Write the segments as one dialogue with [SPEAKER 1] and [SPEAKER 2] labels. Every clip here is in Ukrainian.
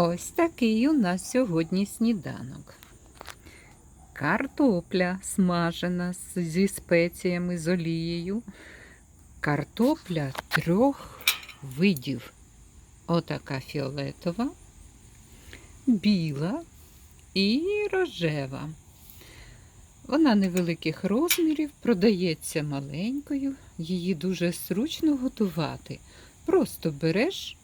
[SPEAKER 1] Ось такий у нас сьогодні сніданок. Картопля смажена зі спеціями, з олією. Картопля трьох видів. Отака фіолетова, біла і рожева. Вона невеликих розмірів, продається маленькою, її дуже зручно готувати. Просто береш,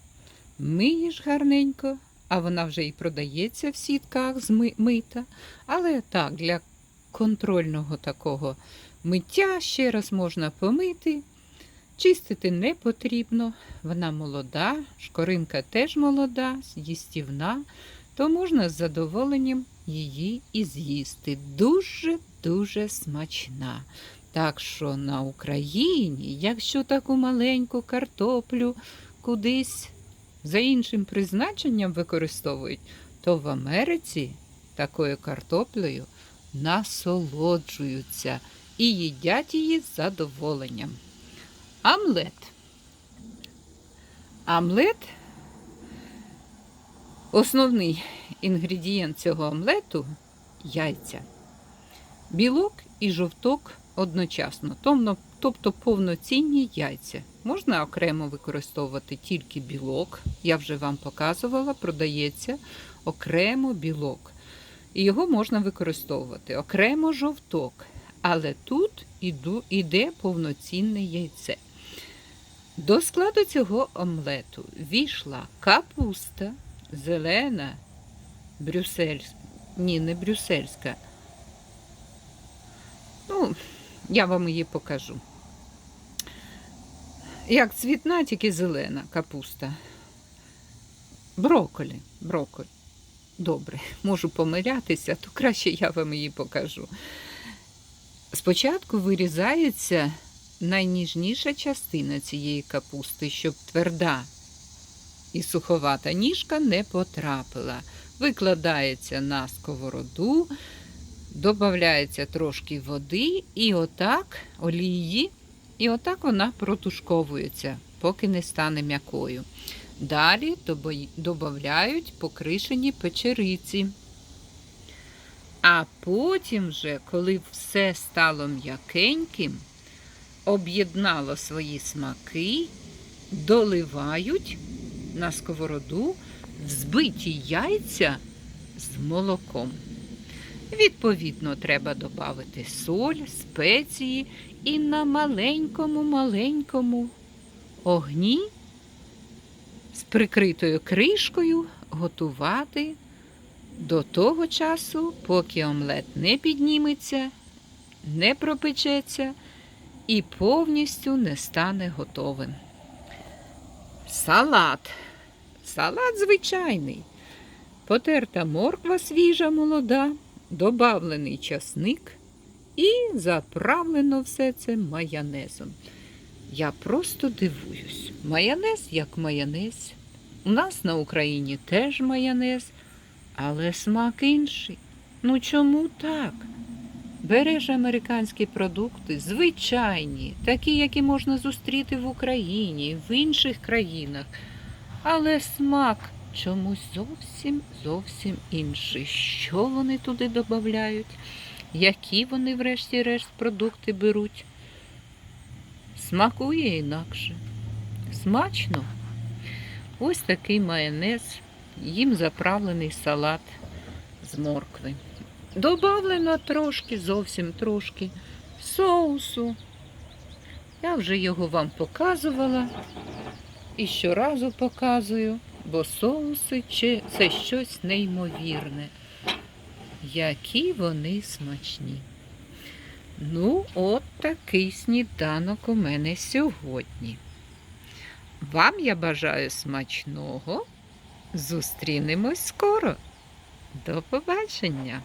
[SPEAKER 1] миєш гарненько, а вона вже і продається в сітках зми- мита. Але так, для контрольного такого миття ще раз можна помити. Чистити не потрібно, вона молода, шкоринка теж молода, їстівна, то можна з задоволенням її і з'їсти. Дуже-дуже смачна. Так що на Україні, якщо таку маленьку картоплю кудись за іншим призначенням використовують, то в Америці такою картоплею насолоджуються і їдять її з задоволенням. Амлет. Амлет основний інгредієнт цього омлету яйця. Білок і жовток одночасно, тобто повноцінні яйця. Можна окремо використовувати тільки білок. Я вже вам показувала, продається окремо білок. І його можна використовувати окремо жовток. Але тут іде повноцінне яйце. До складу цього омлету війшла капуста, зелена, брюссельська, ні, не брюссельська. Ну, я вам її покажу. Як цвітна, тільки зелена капуста. Броколі, броколі. Добре, можу помилятися, то краще я вам її покажу. Спочатку вирізається найніжніша частина цієї капусти, щоб тверда і суховата ніжка не потрапила. Викладається на сковороду, додається трошки води і отак олії, і отак вона протушковується, поки не стане м'якою. Далі додають покришені печериці. А потім, вже, коли все стало м'якеньким, об'єднало свої смаки, доливають на сковороду взбиті яйця з молоком. Відповідно, треба додати соль, спеції і на маленькому-маленькому огні з прикритою кришкою готувати до того часу, поки омлет не підніметься, не пропечеться і повністю не стане готовим. Салат. Салат звичайний. Потерта морква свіжа молода, добавлений часник і заправлено все це майонезом. Я просто дивуюсь. Майонез як майонез. У нас на Україні теж майонез, але смак інший. Ну чому так? Береш американські продукти, звичайні, такі, які можна зустріти в Україні, в інших країнах. Але смак чомусь зовсім зовсім інший. Що вони туди додають? Які вони, врешті-решт, продукти беруть? Смакує інакше. Смачно. Ось такий майонез, їм заправлений салат з моркви. Добавлено трошки, зовсім трошки соусу. Я вже його вам показувала і щоразу показую, бо соуси чи- це щось неймовірне. Які вони смачні. Ну, от такий сніданок у мене сьогодні. Вам я бажаю смачного. Зустрінемось скоро. До побачення!